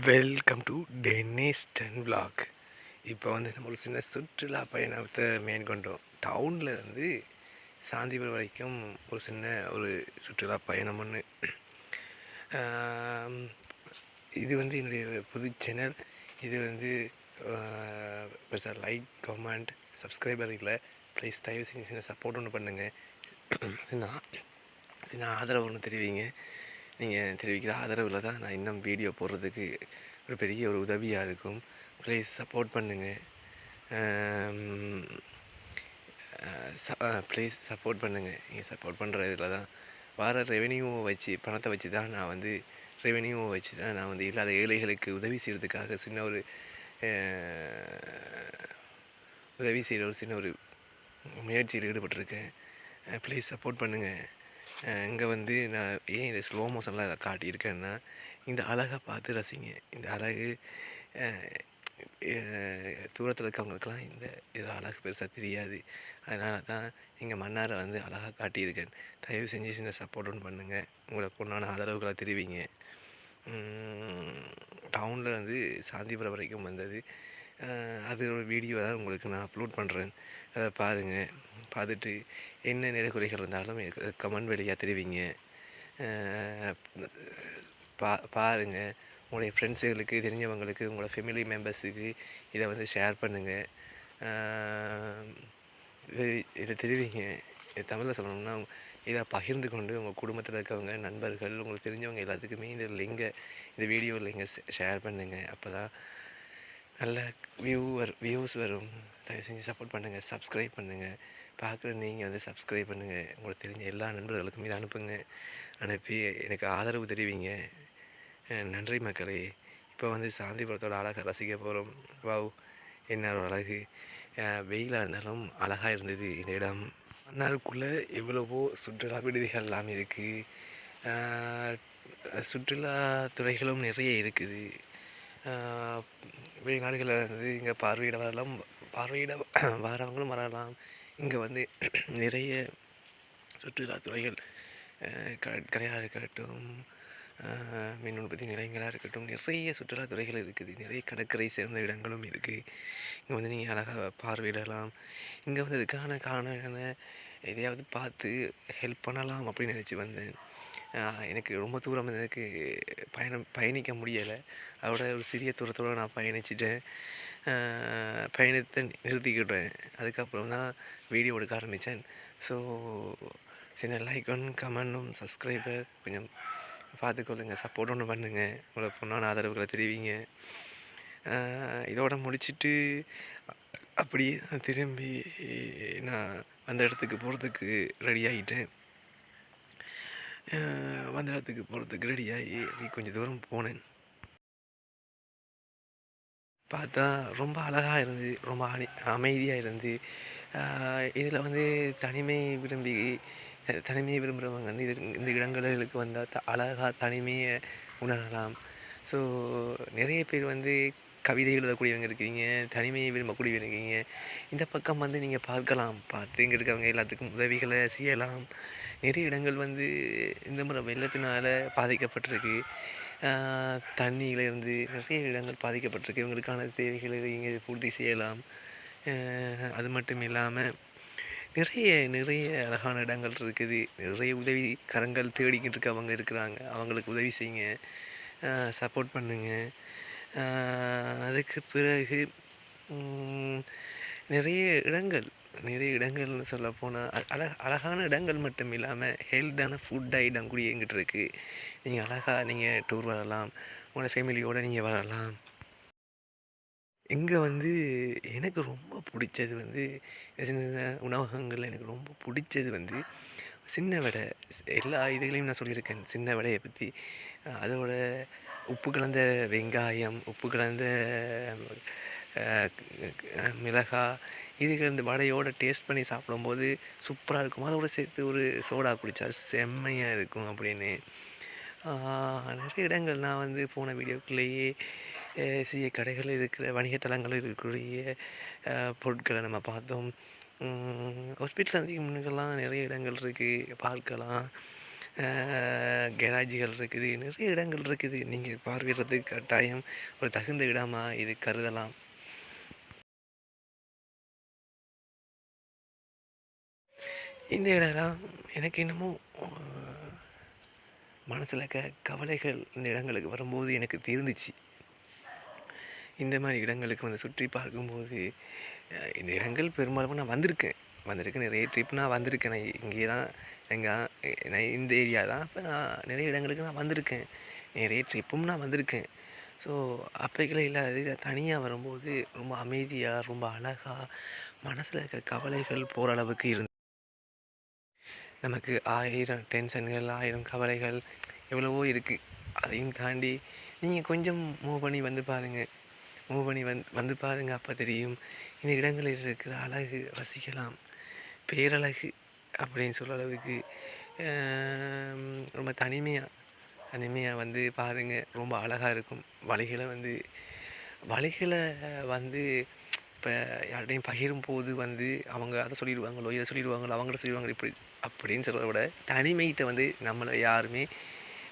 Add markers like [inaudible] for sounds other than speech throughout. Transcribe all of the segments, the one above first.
Welcome to tennis ten blog இப்போ வந்து நம்ம ஒரு சின்ன சுற்றுலா பயணத்தை மேற்கொண்டோம். டவுனில் இருந்து சாந்திபுரம் வரைக்கும் ஒரு சின்ன ஒரு சுற்றுலா பயணம் ஒன்று இது வந்து என்னுடைய புது சேனல் இது வந்து பெருசாக லைக் கமெண்ட் சப்ஸ்கிரைபர் இல்லை. ப்ளீஸ் தயவு செஞ்சு சின்ன சப்போர்ட் ஒன்று பண்ணுங்கள் நான் சின்ன ஆதரவு ஒன்று தெரிவிங்க. நீங்கள் தெரிவிக்கிற ஆதரவில் தான் நான் இன்னும் வீடியோ போடுறதுக்கு ஒரு பெரிய ஒரு உதவியாக இருக்கும். ப்ளீஸ் சப்போர்ட் பண்ணுங்கள் ப்ளீஸ் சப்போர்ட் பண்ணுங்கள் நீங்கள் சப்போர்ட் பண்ணுற இதில் தான் வர ரெவென்யூவை வச்சு பணத்தை வச்சு தான் நான் வந்து ரெவென்யூவை வச்சு தான் நான் வந்து இல்லாத ஏழைகளுக்கு உதவி செய்கிறதுக்காக சின்ன ஒரு உதவி செய்கிற ஒரு சின்ன ஒரு முயற்சியில் ஈடுபட்டிருக்கேன். ப்ளீஸ் சப்போர்ட் பண்ணுங்கள் இங்கே வந்து நான் ஏன் இந்த ஸ்லோ மோஷனில் காட்டியிருக்கேன்னா இந்த அழகை பார்த்து ரசிங்க. இந்த அழகு தூரத்தில் இருக்கவங்களுக்கெல்லாம் இந்த இது அழகு பெருசாக தெரியாது. அதனால தான் எங்கள் மன்னாரை வந்து அழகாக காட்டியிருக்கேன். தயவு செஞ்சு சின்ன சப்போர்ட் ஒன்று பண்ணுங்கள் உங்களுக்கு உண்டான ஆதரவுகளை தெரிவிங்க. டவுனில் வந்து சாந்திபுரம் வரைக்கும் வந்தது. அதோட வீடியோ தான் உங்களுக்கு நான் அப்லோட் பண்ணுறேன் அதை பாருங்கள் பார்த்துட்டு என்ன நிறை இருந்தாலும் கமெண்ட் வழியாக தெரிவிங்க. பா பாருங்கள் உங்களுடைய ஃப்ரெண்ட்ஸுகளுக்கு தெரிஞ்சவங்களுக்கு உங்களோட ஃபேமிலி மெம்பர்ஸுக்கு இதை வந்து ஷேர் பண்ணுங்கள் இது இதை தெரிவிங்க. இது தமிழில் சொல்லணும்னா இதை பகிர்ந்து கொண்டு உங்கள் குடும்பத்தில் இருக்கவங்க நண்பர்கள் உங்களுக்கு தெரிஞ்சவங்க எல்லாத்துக்குமே இந்த லிங்கை இந்த வீடியோ லிங்கை ஷேர் பண்ணுங்கள் அப்போ தான் நல்ல வியூ வரும் வியூஸ் வரும். தயவு செஞ்சு சப்போர்ட் பண்ணுங்கள் சப்ஸ்கிரைப் பண்ணுங்கள் பார்க்குற நீங்கள் வந்து சப்ஸ்கிரைப் பண்ணுங்கள் உங்களுக்கு தெரிஞ்ச எல்லா நண்பர்களுக்கும் இதை அனுப்புங்க. அனுப்பி எனக்கு ஆதரவு தெரிவிங்க. நன்றி மக்களே. இப்போ வந்து சாந்திபுரத்தோட அழகை ரசிக்க போகிறோம் வாவ் என்ன ஒரு அழகு. வெயிலாக இருந்தாலும் அழகாக இருந்தது இந்த இடம். மன்னாருக்குள்ளே எவ்வளவோ சுற்றுலா விடுதிகள் எல்லாம் இருக்குது சுற்றுலா துறைகளும் நிறைய இருக்குது. வெளிநாடுகளில் இருந்து இங்கே பார்வையிட வரலாம். பார்வையிட [clears throat] வரவங்களும் வரலாம். இங்கே வந்து [clears throat] நிறைய சுற்றுலா துறைகள் ஆஹ் இருக்கட்டும் மீன் மின் உற்பத்தி நிலையங்களாக இருக்கட்டும் நிறைய சுற்றுலா துறைகள் இருக்குது. நிறைய கடற்கரை சேர்ந்த இடங்களும் இருக்குது இங்கே வந்து நீங்கள் அழகாக பார்வையிடலாம். இங்கே வந்து இதுக்கான காரண எதையாவது பார்த்து ஹெல்ப் பண்ணலாம் அப்படின்னு நினச்சி வந்தேன். எனக்கு ரொம்ப தூரம் எனக்கு பயணம் பயணிக்க முடியலை. அதோட ஒரு சிறிய தூரத்தோடு நான் பயணிச்சிட்டேன். பயணத்தை நிறுத்திக்கிட்டேன். அதுக்கப்புறம் தான் வீடியோ எடுக்க ஆரம்பித்தேன். ஸோ சின்ன லைக் ஒன் கமெண்டும் சப்ஸ்கிரைபர் கொஞ்சம் பார்த்துக்கொள்ளுங்க. சப்போர்ட் ஒன்று பண்ணுங்கள் உங்களை பொண்ணான ஆதரவுகளை தெரிவிங்க. இதோட முடிச்சிட்டு அப்படியே நான் திரும்பி நான் அந்த இடத்துக்கு போகிறதுக்கு ரெடி ஆகிட்டேன் வந்த இடத்துக்கு போகிறதுக்கு ரெடியாகி கொஞ்சம் தூரம் போனேன். பார்த்தா ரொம்ப அழகாக இருந்து ரொம்ப அணி அமைதியாக இருந்து இதில் வந்து தனிமை விரும்பி தனிமையை விரும்புகிறவங்க வந்து இது இந்த இடங்களுக்கு வந்தால் த அழகாக தனிமையை உணரலாம். ஸோ நிறைய பேர் வந்து கவிதை எழுதக்கூடியவங்க இருக்கிறீங்க தனிமையை விரும்பக்கூடியவங்க இருக்கீங்க. இந்த பக்கம் வந்து நீங்கள் பார்க்கலாம். பார்த்து இங்கே இருக்கவங்க எல்லாத்துக்கும் உதவிகளை செய்யலாம். நிறைய இடங்கள் வந்து இந்த முறை வெள்ளத்தினால் பாதிக்கப்பட்டிருக்கு. ஆஹ் தண்ணியில இருந்து நிறைய இடங்கள் பாதிக்கப்பட்டிருக்கு. இவங்களுக்கான தேவைகளை இங்கே பூர்த்தி செய்யலாம். அது மட்டும் இல்லாமல் நிறைய நிறைய அழகான இடங்கள் இருக்குது. நிறைய உதவி கரங்கள் தேடிக்கிட்டு இருக்கவங்க இருக்கிறாங்க. அவங்களுக்கு உதவி செய்யுங்க. சப்போர்ட் பண்ணுங்க. அதுக்கு பிறகு நிறைய இடங்கள் நிறைய இடங்கள்னு சொல்ல போனால் அழ அழகான இடங்கள் மட்டும் இல்லாமல் ஹெல்த்தான ஃபுட் ஐட்டம் கூட எங்கிட்ட இருக்குது நீங்கள் அழகாக நீங்கள் டூர் வரலாம் உங்களோட ஃபேமிலியோடு நீங்கள் வரலாம். இங்கே வந்து எனக்கு ரொம்ப பிடிச்சது வந்து சின்ன சின்ன உணவகங்கள் எனக்கு ரொம்ப பிடிச்சது வந்து சின்ன வடை. எல்லா இதுகளையும் நான் சொல்லியிருக்கேன் சின்ன வடையை பற்றி அதோட உப்பு கலந்த வெங்காயம் உப்பு கலந்த மிளகா மிளகாய் இதுக்கு இந்த வடையோட டேஸ்ட் பண்ணி சாப்பிடும்போது சூப்பராக இருக்கும். அதோட சேர்த்து ஒரு சோடா குடித்தா செம்மையாக இருக்கும் அப்படின்னு. நிறைய இடங்கள் நான் வந்து போன வீடியோக்குள்ளேயே சிறிய கடைகள் இருக்கிற வணிகத்தலங்கள் இருக்கக்கூடிய பொருட்களை நம்ம பார்த்தோம். ஹாஸ்பிட்டல் அதிகம் முன்னுக்கெல்லாம் நிறைய இடங்கள் இருக்குது பார்க்கலாம். கெராஜுகள் இருக்குது. நிறைய இடங்கள் இருக்குது. நீங்கள் பார்க்கிறதுக்கு கட்டாயம் ஒரு தகுந்த இடமாக இது கருதலாம். இந்த இடம்லாம் எனக்கு இன்னமும் மனசில் இருக்க கவலைகள் இந்த இடங்களுக்கு வரும்போது எனக்கு தீர்ந்துச்சு. இந்த மாதிரி இடங்களுக்கு வந்து சுற்றி பார்க்கும்போது இந்த இடங்கள் பெரும்பாலும் நான் வந்திருக்கேன். வந்திருக்கேன் நிறைய ட்ரிப் நான் வந்திருக்கேன். நான் இங்கே தான் எங்கள் நான் இந்த ஏரியா தான் இப்போ நான் நிறைய இடங்களுக்கு நான் வந்திருக்கேன். நிறைய ட்ரிப்பும் நான் வந்திருக்கேன். ஸோ அப்பைகளை இல்லாத தனியாக வரும்போது ரொம்ப அமைதியாக ரொம்ப அழகாக மனசில் இருக்க கவலைகள் போகிற அளவுக்கு இருந்து நமக்கு ஆயிரம் டென்ஷன்கள் ஆயிரம் கவலைகள் எவ்வளவோ இருக்குது அதையும் தாண்டி நீங்கள் கொஞ்சம் மூவ் பண்ணி வந்து பாருங்கள் மூவ் பண்ணி வந் வந்து பாருங்கள் அப்போ தெரியும். இந்த இடங்களில் இருக்கிற அழகு ரசிக்கலாம். பேரழகு அப்படின்னு சொல்கிற அளவுக்கு ரொம்ப தனிமையாக தனிமையாக வந்து பாருங்கள் ரொம்ப அழகாக இருக்கும். வழிகளை வந்து வழிகளை வந்து இப்போ யார்கிட்டையும் பகிரும் போது வந்து அவங்க அதை சொல்லிடுவாங்களோ இதை சொல்லிடுவாங்களோ அவங்கள்ட்ட சொல்லிடுவாங்க இப்படி அப்படின்னு சொல்கிறத விட தனிமைகிட்ட வந்து நம்மளை யாருமே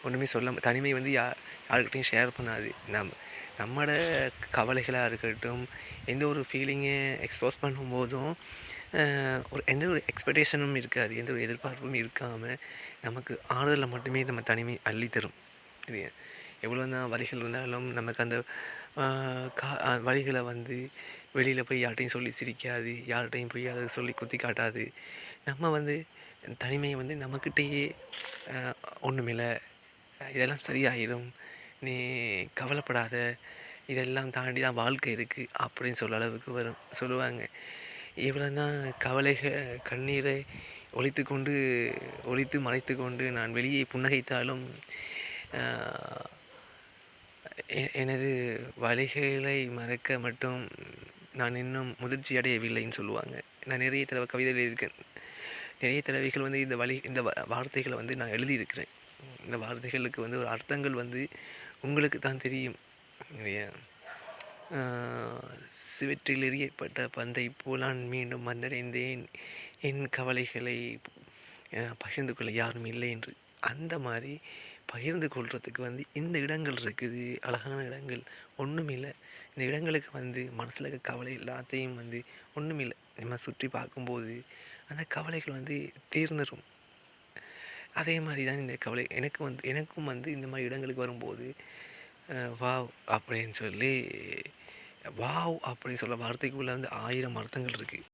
ஒன்றுமே சொல்ல தனிமை வந்து யா யாருக்கிட்டையும் ஷேர் பண்ணாது. நம் நம்மளோட கவலைகளாக இருக்கட்டும் எந்த ஒரு ஃபீலிங்கை எக்ஸ்போஸ் பண்ணும்போதும் ஒரு எந்த ஒரு எக்ஸ்பெக்டேஷனும் இருக்காது எந்த ஒரு எதிர்பார்ப்பும் இருக்காமல் நமக்கு ஆறுதலை மட்டுமே நம்ம தனிமை அள்ளித்தரும். இது எவ்வளோ தான் வழிகள் இருந்தாலும் நமக்கு அந்த கா வழிகளை வந்து வெளியில் போய் யார்கிட்டையும் சொல்லி சிரிக்காது யார்கிட்டையும் போய் அதை சொல்லி குத்தி காட்டாது. நம்ம வந்து தனிமையை வந்து நம்மக்கிட்டேயே ஒன்றுமில்லை இதெல்லாம் சரியாயிடும். நீ கவலைப்படாத. இதெல்லாம் தாண்டி தான் வாழ்க்கை இருக்குது அப்படின்னு சொல்ல அளவுக்கு வரும். சொல்லுவாங்க. இவ்வளோ தான் கவலைகள் கண்ணீரை ஒழித்து கொண்டு ஒழித்து மறைத்து கொண்டு நான் வெளியே புன்னகைத்தாலும் எனது வழிகளை மறக்க மட்டும் நான் இன்னும் முதிர்ச்சி அடையவில்லைன்னு சொல்லுவாங்க. நான் நிறைய தடவை கவிதை எழுதியிருக்கேன். நிறைய தடவைகள் வந்து இந்த வழி இந்த வார்த்தைகளை வந்து நான் எழுதியிருக்கிறேன். இந்த வார்த்தைகளுக்கு வந்து ஒரு அர்த்தங்கள் வந்து உங்களுக்கு தான் தெரியும். நிறைய சிவற்றில் எறியப்பட்ட பந்தை போலான் மீண்டும் வந்தடைந்தேன். என் கவலைகளை பகிர்ந்து கொள்ள யாரும் இல்லை என்று. அந்த மாதிரி பகிர்ந்து கொள்கிறதுக்கு வந்து இந்த இடங்கள் இருக்குது. அழகான இடங்கள். ஒன்றும் இல்லை இந்த இடங்களுக்கு வந்து மனசில் இருக்க கவலை எல்லாத்தையும் வந்து ஒன்றுமில்லை நம்ம சுற்றி பார்க்கும்போது அந்த கவலைகள் வந்து தீர்ந்துடும் அதே மாதிரி தான் இந்த கவலை. எனக்கு வந்து எனக்கும் வந்து இந்த மாதிரி இடங்களுக்கு வரும்போது வாவ் அப்படின்னு சொல்லி வாவ் அப்படின்னு சொல்ல வார்த்தைக்குள்ளே வந்து ஆயிரம் அர்த்தங்கள் இருக்குது